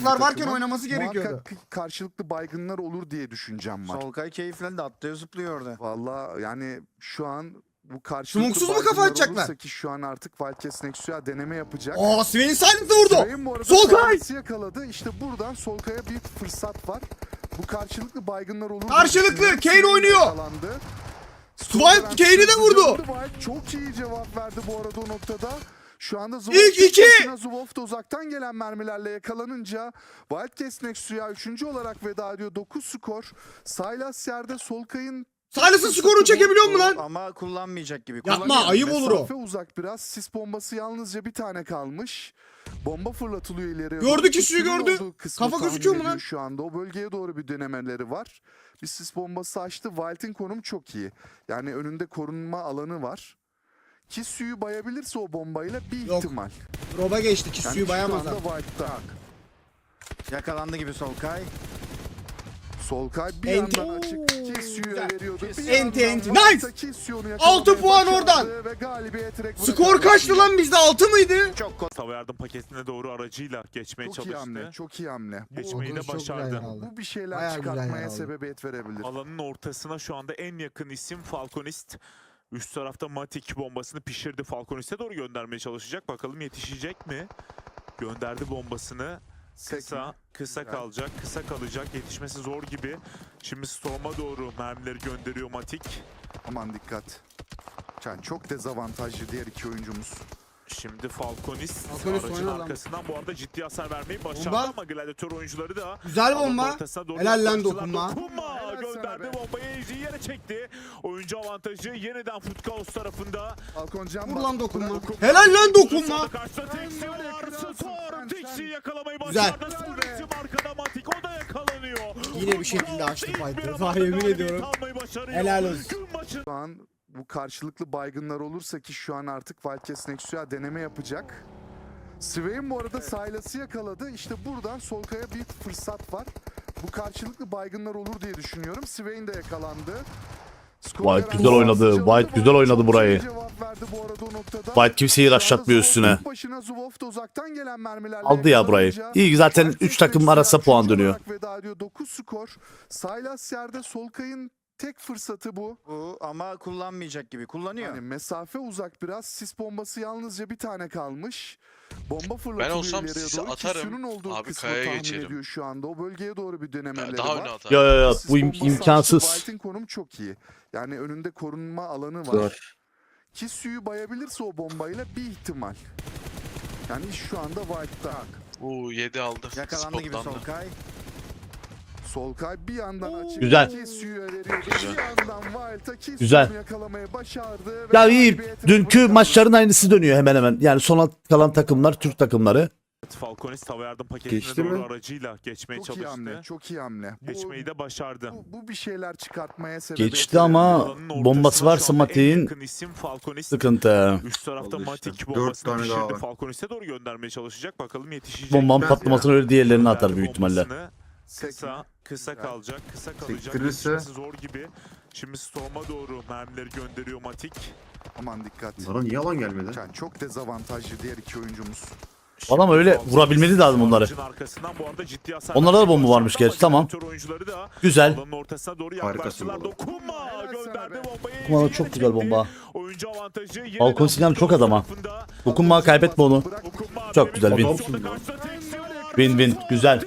Smoklar varken takımın. oynaması gerekiyordu. Muhakkak karşılıklı baygınlar olur diye düşüncem var. Solkay keyiflendi atlıyor zıplıyor orada. Valla yani şu an bu karşılıklı Smoksuz mu kafa baygınlar atacaklar? olursa ki şu an artık Wildcats Nexus'a deneme yapacak. Aa Sven Silent'ı vurdu. Swain bu arada Solkay! Silas'ı yakaladı. İşte buradan Solkay'a bir fırsat var. Bu karşılıklı baygınlar olur. diye Karşılıklı. Kane oynuyor. yakalandı. Swipe Kane'i de vurdu. Wild çok iyi cevap verdi bu arada o noktada. Şu anda İlk iki. Zubov da uzaktan gelen mermilerle yakalanınca Wildcats Nexus'a 3. olarak veda ediyor. 9 skor. Silas yerde Solkay'ın Silas'ın skorunu çekebiliyor mu lan? Ama kullanmayacak gibi. Yapma, Kullanıyor. ayıp olur o. Mesafe uzak biraz. Sis bombası yalnızca bir tane kalmış. Bomba fırlatılıyor ileriye. Gördü doğru. ki suyu Kutunun gördü. olduğu kısmı Kafa tahmin gözüküyor mu ediyor lan? Şu anda o bölgeye doğru bir denemeleri var. Bir sis bombası açtı. Wild'in konum çok iyi. Yani önünde korunma alanı var. Ki suyu bayabilirse o bombayla bir Yok. ihtimal. Roba geçti ki suyu şu bayamazlar. anda Wild'da. Yakalandı gibi Solkay. Solkay bir Enti. yandan açık ki suyu Güzel. veriyordu. Bir Enti, yandan enti. Nice. suyunu Altı puan başardı oradan. Ve galibiyet direkt Skor bırakıyor. kaçtı lan bizde 6 mıydı? Çok kolay. Hava yardım paketine doğru aracıyla geçmeye Çok iyi çalıştı. hamle, çok iyi hamle. Bu, Geçmeyi de Çok güzel başardı. bu bir şeyler Bayağı güzel çıkartmaya sebebiyet verebilir. Alanın ortasına şu anda en yakın isim Falconist. Üst tarafta Matic bombasını pişirdi. Falconist'e doğru göndermeye çalışacak. Bakalım yetişecek mi? Gönderdi bombasını. Kısa, kısa kalacak, kısa kalacak. Yetişmesi zor gibi. Şimdi Storm'a doğru mermileri gönderiyor Matic. Aman dikkat. Yani çok dezavantajlı diğer iki oyuncumuz. Şimdi Falconist, Falconist aracın lan. arkasından bu arada ciddi hasar vermeyi başardı Bomba. ama Gladiator oyuncuları da Güzel alanın bomba. ortasına doğru Helal lan yaklaştılar. dokunma. Dokunma Helal sana gönderdi be. bombayı Ejder'i yere çekti. Oyuncu avantajı yeniden Futkaos tarafında. Falcon Can Vur lan dokunma. Helal lan dokunma. Karşıda Tixi var. sen, Tixi yakalamayı Güzel. başardı. Son isim arkada Matik o da yakalanıyor. Yine bir şekilde açtı fight'ı. Vay, yemin ediyorum. Helal olsun. Şu an bu karşılıklı baygınlar olursa ki şu an artık Wildcats Nexus'a deneme yapacak. Swain bu arada Silas'ı yakaladı. İşte buradan Solkay'a bir fırsat var. Bu karşılıklı baygınlar olur diye düşünüyorum. Swain de yakalandı. White güzel oynadı. White güzel oynadı burayı. iyi cevap verdi bu arada o noktada. White kimseyi raşlatmıyor üstüne. tek Başına Zubov da uzaktan gelen mermilerle Aldı ya burayı. İyi zaten Wildcats 3 takım arasında puan dönüyor. olarak Veda ediyor. 9 skor. Silas yerde Solkay'ın tek fırsatı bu. Bu ama kullanmayacak gibi. Kullanıyor. Yani mesafe uzak biraz. Sis bombası yalnızca bir tane kalmış. Bomba fırlatılıyor olsam ileriye sisi doğru. atarım. suyunun olduğu Abi kısmı kayaya tahmin geçerim. ediyor şu anda. O bölgeye doğru bir denemeleri daha var. öne atar. Ya ya ya Sis bu im- bombası imkansız. White'in konum çok iyi. Yani önünde korunma alanı var. Ki suyu bayabilirse o bombayla bir ihtimal. Yani iş şu anda White'da. Uuu 7 aldı. Yakalandı gibi Spotlandı. Solkay. Solkay bir yandan açık. Güzel. Ki suyu veriyor. Bir yandan Wild'a ki Güzel. Ya iyi. Dünkü maçların aynısı dönüyor hemen hemen. Yani son kalan takımlar Türk takımları. Falconist hava yardım paketine Geçti doğru mi? aracıyla geçmeye Çok iyi hamle, çalıştı. çok iyi hamle. Bu, Geçmeyi de başardı. bu, bu bir şeyler çıkartmaya sebebiyet Geçti ama bombası varsa Matik'in sıkıntı. Üst tarafta Oldu işte. Dört bombasını tane daha pişirdi. var. Falconist'e doğru göndermeye çalışacak. Bakalım yetişecek. Bombanın patlamasını öyle diğerlerini atar büyük ihtimalle. Kısa, kısa Güzel. kalacak, kısa kalacak. Sektirirse- zor gibi. Şimdi Storm'a doğru mermileri gönderiyor Matic. Aman dikkat. Bana niye alan gelmedi? Yani çok dezavantajlı diğer iki oyuncumuz. Adam öyle vurabilmeli lazım onları. aracın arkasından bu arada ciddi hasar Onlarda da bomba varmış ama gerçi, tamam. Güzel. alanın ortasına doğru Harikasın yaklaştılar. baba. Dokunma! Helal sana Gönderdi be. bombayı. Dokunma da Ejder'e çok güzel bomba. Oyuncu avantajı yeniden Falcon Sinan çok ha. tarafında. Dokunma kaybetme onu. Çok güzel, win. Win, win, güzel.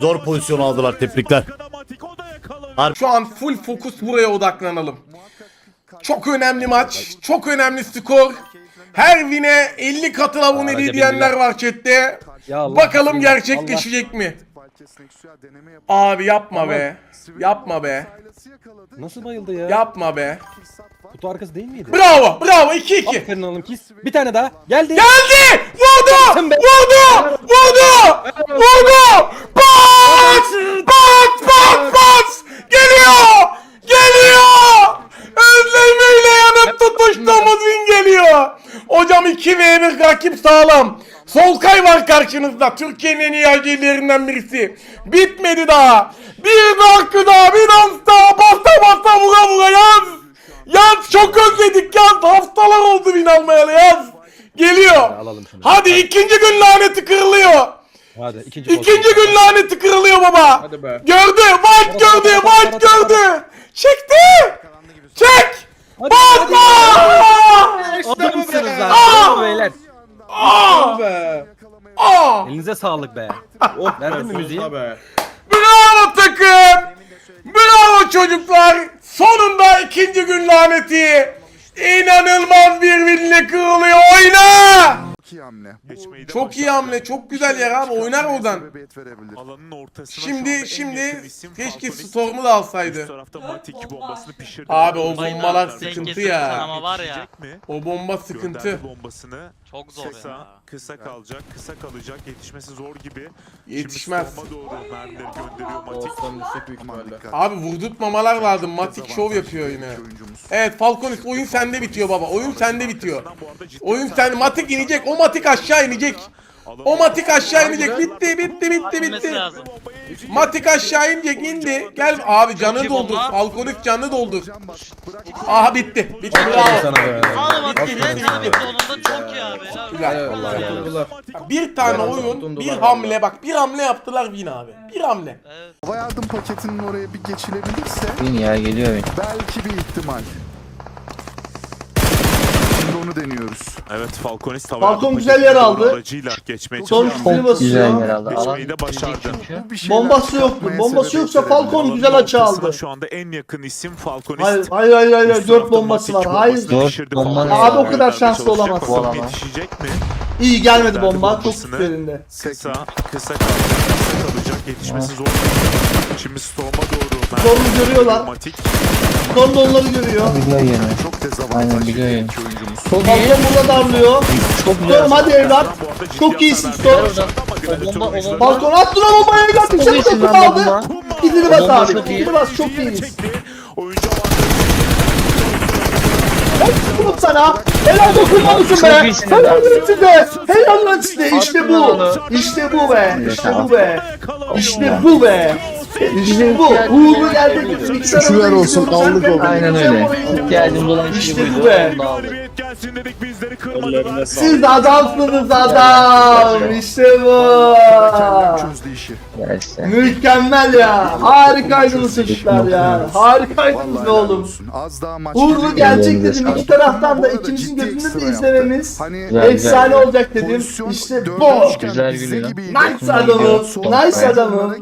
Zor pozisyon aldılar, tebrikler. Şu an full fokus buraya odaklanalım. Çok önemli maç. Çok önemli skor. Her win'e 50 katına aboneli Araca diyenler var chatte. Bakalım gerçekleşecek mi? Abi yapma be. Yapma be. Nasıl bayıldı ya? Yapma be. Kutu arkası değil miydi? Bravo. Bravo 2-2. Aferin oğlum ki. Bir tane daha. Geldi. Geldi. Vurdu. Vurdu. Vurdu. Vurdu. Pas. Pas. Pas. Pas. Geliyor. Geliyor. Özlemeyle yanıp tutuştuğumuz win geliyor. Hocam 2v1 rakip sağlam. Solkay var karşınızda. Türkiye'nin en iyi acillerinden birisi. Bitmedi daha. Bir dakika daha. Bir dans daha. Basta basta vura vura yaz. Yaz çok özledik yaz. Haftalar oldu win almayalı yaz. Geliyor. Hadi ikinci gün laneti kırılıyor. Hadi ikinci İkinci gün laneti kırılıyor baba. Hadi be. Gördü. White gördü. White gördü. Çekti. Çek. Hadi. Basma. Adamsınız lan. Aa! Bravo beyler. Aa. be. Aa. Elinize sağlık be. Oh Verdin mi müziği? Bravo takım. Bravo çocuklar. Sonunda ikinci gün laneti. İnanılmaz bir winle kırılıyor. Oyna. Çok iyi hamle. Geçmeyi de Çok iyi başardı. hamle. Çok güzel yer abi. Oynar oradan. sebebiyet verebilir. Alanın ortasına şu anda en Şimdi yakın şimdi isim keşke. Storm'u da Üst alsaydı. tarafta Matik bombasını pişirdi. Abi o bombalar sıkıntı ya. ama var ya. Yetişecek mi? O bomba sıkıntı. Gönderdi bombasını. Çok zor Kısa, ya. kısa kalacak, kısa kalacak. Yetişmesi zor gibi. Yetişmez. Şimdi Storm'a doğru mermileri gönderiyor Matik. Aman dikkat. Abi vurdurtmamalar lazım. Matik şov yapıyor yine. oyuncumuz. Evet Falconis oyun sende bitiyor baba. Oyun sende bitiyor. Oyun sende. Matik inecek. O Matik aşağı inecek. O Matik aşağı inecek. Bitti bitti bitti bitti. lazım. Matik aşağı inecek indi. Gel abi canı doldur. bomba. Falconis canı doldur. Bak. Aha bitti. Bitti bravo. sana be. Sağlam attı Bitti, bile. bitti. Bitti onun da çok iyi abi. helal olsun. Güzel. Vallahi Bir tane oyun, bir hamle bak bir hamle yaptılar win abi. Bir hamle. Evet. Hava yardım paketinin oraya bir geçilebilirse Bin ya geliyor bin. belki bir ihtimal. Onu deniyoruz. Evet Falconist hava Falcon güzel yer aldı. Aracıyla geçmeye Son çalışıyor. Güzel yer aldı. Alan Geçmeyi de başardı. çünkü. Bu bir şeyler Bombası yoktu. çıkartmaya Bombası sebebiyet yoksa. Falcon Alanın güzel açı ortasına aldı. Şu anda en yakın isim Falconist. Hayır hayır hayır, hayır. Üst 4 tarafta bombası var. Hayır. Dört bomba ne Abi o kadar şanslı olamaz. Bu alama. Yetişecek mi? İyi gelmedi bomba. Çok üzerinde. Kısa, kısa kalacak, kısa kalacak. Yetişmesi zor. Şimdi Storm'a doğru. Storm'u görüyorlar. Matic. Son da onları görüyor. Biliyor yeni. Çok Aynen, dezavantajlı biliyor bir yani. iki oyuncumuz. Çok iyi. Falcon burada darlıyor. Çok güzel. Storm hadi evlat. Bu ciddi Çok iyisin hasar Storm. başardı ama bomba- o oyuncuları- bomba- Falcon attı lan bombayı evlat. Bir şey iyisin lan aldı. bomba. Gidini bas abi. çok iyi. Bas. Çok Yere iyiyiz. çekti. Oyuncu avantajı. Helal sana. Helal dokunmamışsın be. Çok iyisin Helal lan. lan size. Helal lan size. İşte Attın bu. lan. İşte bu be. İşte bu be. İşte bu be. İşte bu. Uğurlu geldi. Şükürler olsun, aldık oldu. Aynen öyle. İhtiyacımız olan şey İşte buydu. bu be. Gelsin dedik bizleri kırmadılar. Siz adamsınız adam. İşte bu. Çözdü işi. Ya işte. Mükemmel ya. Harikaydınız çocuklar ya. Harikaydınız oğlum. Az daha maç Uğurlu gelecek dedim. İki taraftan da ikimizin gözünde de izlememiz Hani Güzel, efsane güzel. olacak dedim. İşte bu. Güzel gülüyor. Nice adamım. Nice adamım.